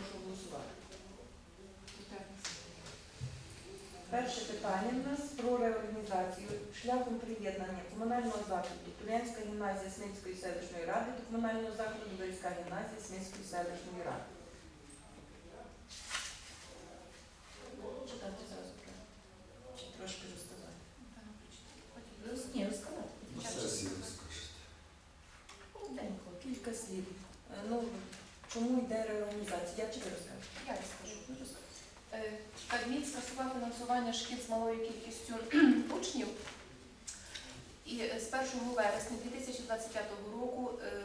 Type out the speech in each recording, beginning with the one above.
Прошу голосувати. Перше питання в нас про реорганізацію шляхом приєднання комунального закладу Тулянська гімназія Смільської селищної ради до комунального закладу Дорська гімназія Смільської селищної ради. Читати зразу. Чи трошки розказати? Ні, розказати. Коротенько, кілька слів. Е, Ну, чому йде реорганізація? Я чи ви розкажете? Я розкажу. Е, Кабмін скасував фінансування шкіл з малою кількістю учнів. І е, з 1 вересня 2025 року, е,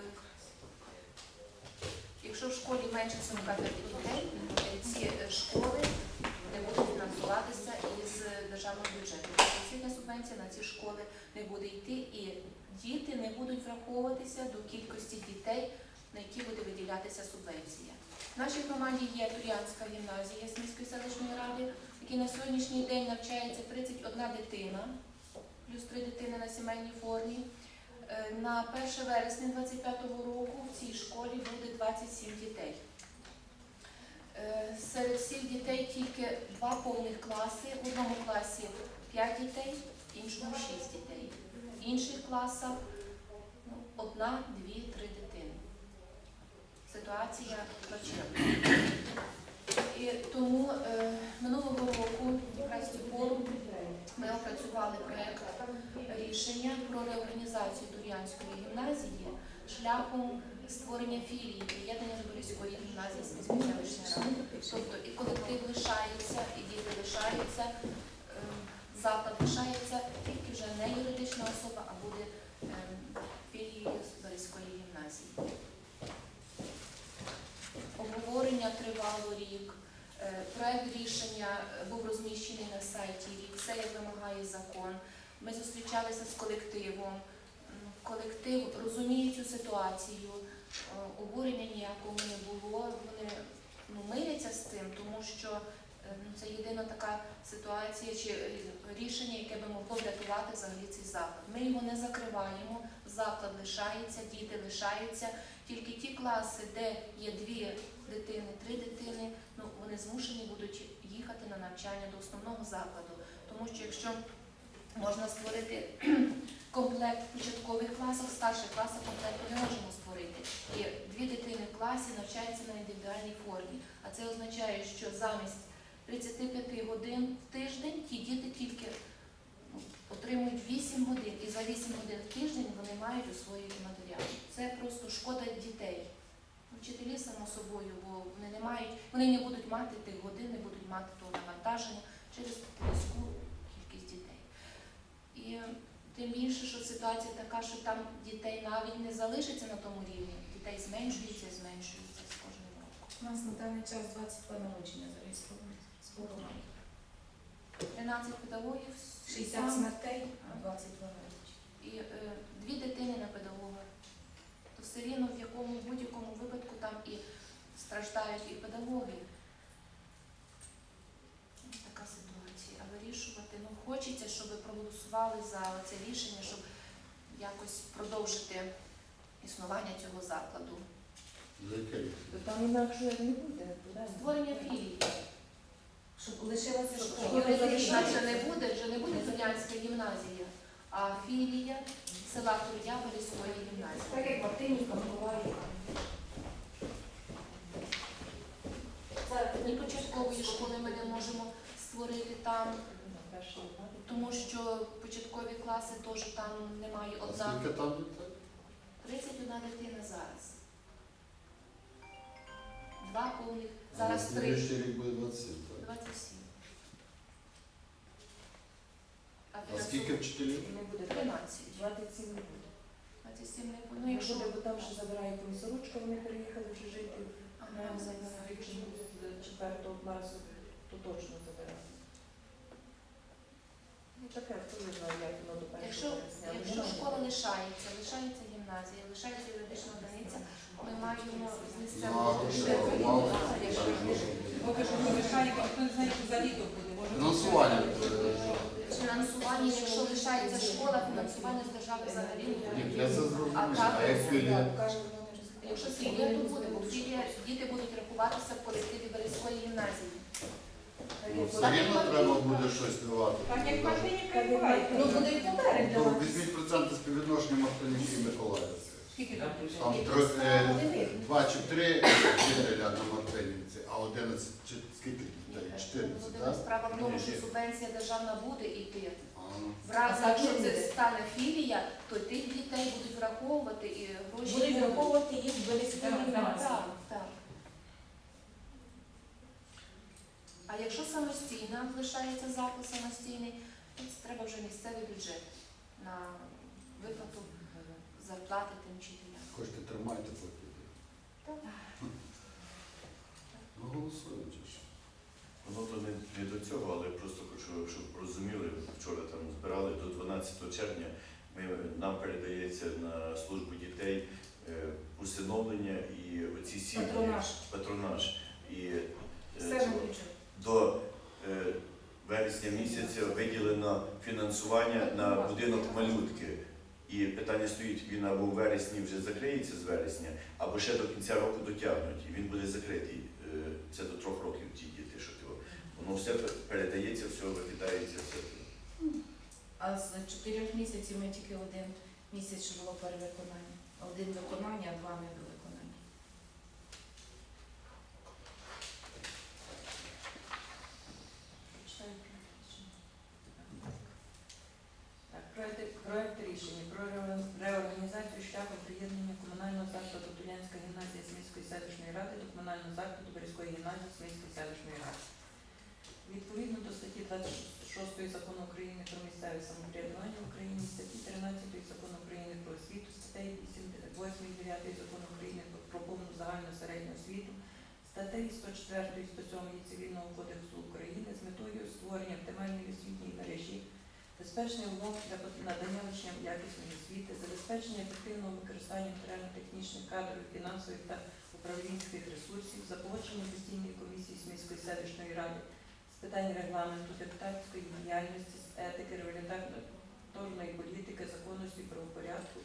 якщо в школі менше 45 дітей, ці школи не будуть фінансуватися із державного бюджету. Освітня субвенція на ці школи не буде йти, і діти не будуть враховуватися до кількості дітей, на які буде виділятися субвенція. В нашій громаді є Тур'янська гімназія Смільської селищної ради, якій на сьогоднішній день навчається 31 дитина, плюс 3 дитини на сімейній формі. Е, На 1 вересня 2025 року в цій школі буде 27 дітей. Е, Серед всіх дітей тільки два повних класи. В одному класі 5 дітей, в іншому 6 дітей. В інших класах ну, одна, дві, три дитини ситуація плачевна. І тому е, минулого року, якраз цю пору, ми опрацювали проєкт рішення про реорганізацію Дур'янської гімназії шляхом створення філії приєднання до гімназії Смільської селищної ради. Тобто і колектив лишається, і діти лишаються, е, заклад лишається, тільки вже не юридична особа, а буде е, філією Борізької гімназії. Обговорення тривало рік. Е, Проект рішення е, був розміщений на сайті рік, все як вимагає закон. Ми зустрічалися з колективом. Колектив розуміє цю ситуацію, Е, обурення ніякого не було. Вони ну, миряться з цим, тому що ну, це єдина така ситуація чи рішення, яке би могло врятувати взагалі цей заклад. Ми його не закриваємо, заклад лишається, діти лишаються. Tільки ті класи, де є дві дитини, три дитини, ну вони змушені будуть їхати на навчання до основного закладу. Тому що якщо можна створити комплект в початкових класах, старших класах комплекту не можемо створити. І дві дитини в класі навчаються на індивідуальній формі. А це означає, що замість 35 годин в тиждень ті діти тільки ну, отримують 8 годин, і за 8 годин в тиждень вони мають освоїти матеріал. Це просто шкода дітей. Вчителі само собою, бо вони не мають, вони не будуть мати тих годин, не будуть мати того навантаження через низьку кількість дітей. І тим більше, що ситуація така, що там дітей навіть не залишиться на тому рівні, дітей зменшується зменшується з кожним роком. У нас на даний час 22 народження зареєстровані з програми. 13 педагогів, 60 там, смертей, а 22 народження. і е, дві дитини на педагога. То все рівно в якому в будь-якому випадку там і страждають і педагоги. Ось така ситуація. А вирішувати, ну хочеться, щоб проголосували за це рішення, щоб якось продовжити існування цього закладу. То там інакше не буде. Створення філії. Щоб лишилася школа. Юридична вже не буде, вже не буде Тур'янська гімназія, а філія села Тур'я Борізької гімназії. Так як Мартинівка, Миколаївка. Ні школи ми не можемо створити там, тому що початкові класи теж там немає одна. скільки там дітей? 31 дитина зараз. Два повних, зараз три. слідуючий рік буде 27, так? 27. А А скільки вчителів? Не буде 13. 27 не буде. 27 не буде. Ну, якщо якщо бо там ще забирають комісорочка, вони переїхали вже жити Ага, на зараз. з четвертого класу, то точно забирають. Ну таке, хто як воно до першого Якщо, вересня. якщо воно школа лишається, лишається гімназія, лишається юридична одиниця, ми маємо з Ну, місцевого що, бюджету Поки що не лишає, а не знає, як за літо буде. Може, Фінансування. фінансування, якщо лишається школа, фінансування з держави взагалі не Ні, буде. я це зрозумів. А як філія? Якщо філія, то буде, бо філія, діти будуть рахуватися в колективі Березької гімназії. Ну, все рівно треба буде щось давати. Так як Мартинівка і Ну, Ну, буде і поперед для Ну, нас. візьміть проценти співвідношення Мартинівки і Миколаївці. Скільки там І три, е, два чи три вчителя на Мартинівці, а 11 чи скільки дітей? 14, Володимир, так? Справа в тому, що субвенція державна буде йти. А, ну. В разі, А якщо це буде. стане філія, то тих дітей будуть враховувати і гроші. Будуть будуть. враховувати їх в Так, так. Так, так. А якщо самостійна лишається заклад самостійний, то це треба вже місцевий бюджет на виплату зарплати тим вчителям. Хочете тримайте поки. Так. Ну, голосуємо чи що? Воно то не, не до цього, але просто хочу, щоб розуміли, вчора там збирали до 12 червня. Ми, нам передається на службу дітей е, усиновлення і оці сім'ї, Патронаж. патронаж. І е, Все цього- виключено. До е, вересня місяця виділено фінансування на будинок малютки. І питання стоїть, він або в вересні вже закриється з вересня, або ще до кінця року дотягнуть, і він буде закритий. Е, Це до трьох років ті діти, що то. Воно все передається, все викидається, все. А з чотирьох місяців ми тільки один місяць, було перевиконання. Один виконання, а два не до виконання. Так, проект, проект рішення про реорганізацію шляхом приєднання комунального закладу Тулянська гімназія Смільської селищної ради до комунального закладу Березької гімназії Смільської селищної ради. Відповідно до статті 26 закону України про місцеве самоврядування в Україні, статті 13 закону України про освіту, статей 8, 8 9 закону України про повну загальну середню освіту, статей 104 і 107 Цивільного кодексу України з метою створення оптимальної освітньої мережі Забезпечення умов для надання учням якісної освіти, забезпечення ефективного використання матеріально-технічних кадрів, фінансових та управлінських ресурсів, за погодженням постійної комісії Смільської селищної ради з питань регламенту, депутатської діяльності, з етики, регуляторної політики, законності, правопорядку,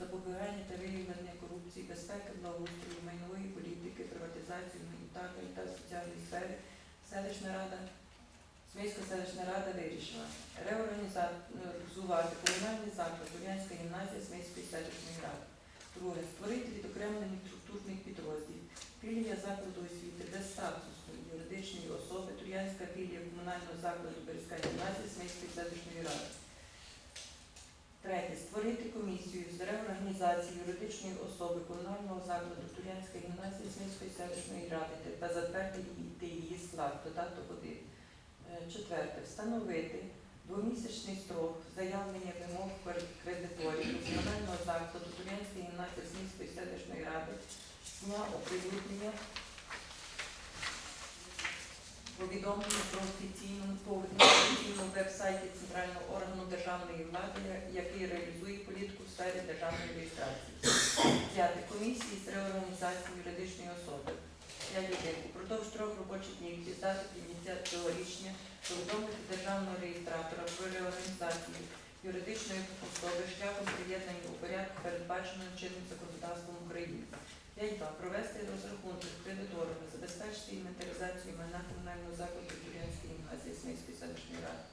запобігання та виявлення корупції, безпеки, благоустрою, майнової політики, приватизації, гуманітарної та соціальної сфери, селищна рада Смільська селищна рада вирішила реорганізувати комунальний заклад Турянська гімназія Смільської селищної ради. Друге. Створити відокремлений структурний підрозділ. Філія закладу освіти без статусу юридичної особи Тур'янська філія комунального закладу Березька гімназія Смільської селищної ради. Третє. Створити комісію з реорганізації юридичної особи комунального закладу Тур'янська гімназія Смільської селищної ради та затвердити її склад, додаток 1. Четверте. Встановити двомісячний строк заявлення вимог кредиторів комунального закладу Турянської гімназії Смільської селищної ради дня оприлюднення повідомлення про офіційному по офіційному веб-сайті Центрального органу державної влади, який реалізує політику в сфері державної реєстрації. П'яте. Комісії з реорганізації юридичної особи. Я людей упродовж трьох робочих днів від дати прийняття цього рішення повідомити державного реєстратора про реорганізацію юридичної особи шляхом приєднання у порядку, передбаченому чинним законодавством України. 5.2. Провести розрахунки з кредиторами, забезпечити інвентаризацію майна комунального закладу Турянської гімназії Смільської селищної ради.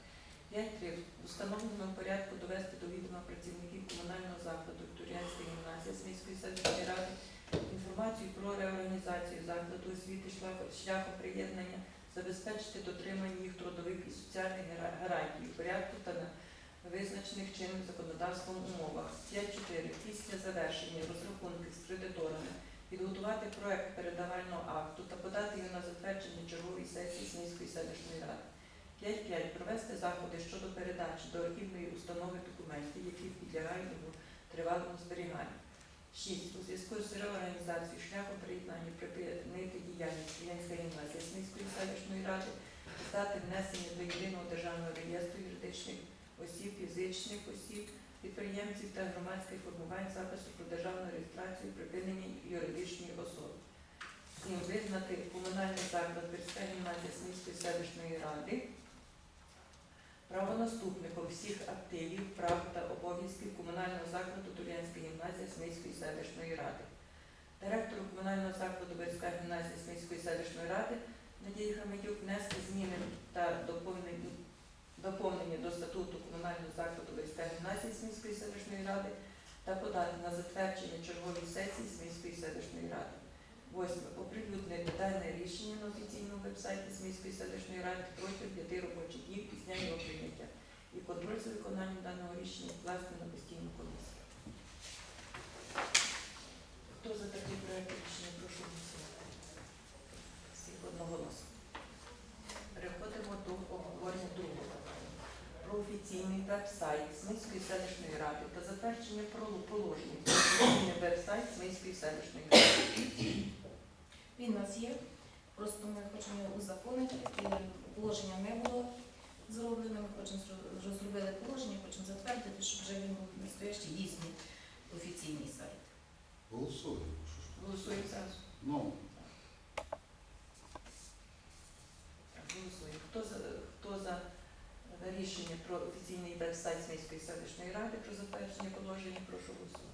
5.3. В установленому порядку довести до відома працівників комунального закладу Турянської гімназії Смільської селищної ради інформацію про реорганізацію закладу освіти шляхом приєднання, забезпечити дотримання їх трудових і соціальних гарантій у порядку та на визначених чинним законодавством умовах. 5.4. Після завершення розрахунків з кредиторами підготувати проект передавального акту та подати його на затвердження чергової сесії Смільської селищної ради. 5.5. Провести заходи щодо передачі до архівної установи документів, які підлягають його тривалому зберіганню. 6. У зв'язку з реорганізацією шляхом приєднання припинити діяльність Клієнська гімназія Смільської селищної ради, здати внесення до єдиного державного реєстру юридичних осіб, фізичних осіб, підприємців та громадських формувань запису про державну реєстрацію припинення юридичної особи. 7. Визнати комунальний заклад Берська гімназія Смільської селищної ради правонаступником всіх активів, прав та обов'язків комунального закладу Турянська гімназія Смільської селищної ради. директору комунального закладу Березька гімназії Смільської селищної ради Надії Хамедюк внести зміни та доповнення, доповнення до статуту комунального закладу Березька гімназії Смільської селищної ради та подати на затвердження черговій сесії. Восьме. Оприлюднити дане рішення на офіційному вебсайті Смільської селищної ради протягом п'яти робочих днів після його прийняття. І контроль за виконанням даного рішення вкласти на постійну комісію. Хто за такий проект рішення, прошу голосувати. Всіх одноголосно. Переходимо до обговорення другого. питання. Про офіційний веб-сайт Смільської селищної ради та затвердження про положення веб-сайт Смільської селищної ради. Він у нас є, просто ми хочемо його узаконити, і положення не було зроблено, ми хочемо зро- розробили положення, хочемо затвердити, щоб вже він був настоящий дійсний офіційний сайт. Голосуємо. Голосуємо зразу. Ну, Так, Голосуємо. Хто за, хто за рішення про офіційний веб-сайт Смільської селищної ради про затвердження положення, прошу голосувати.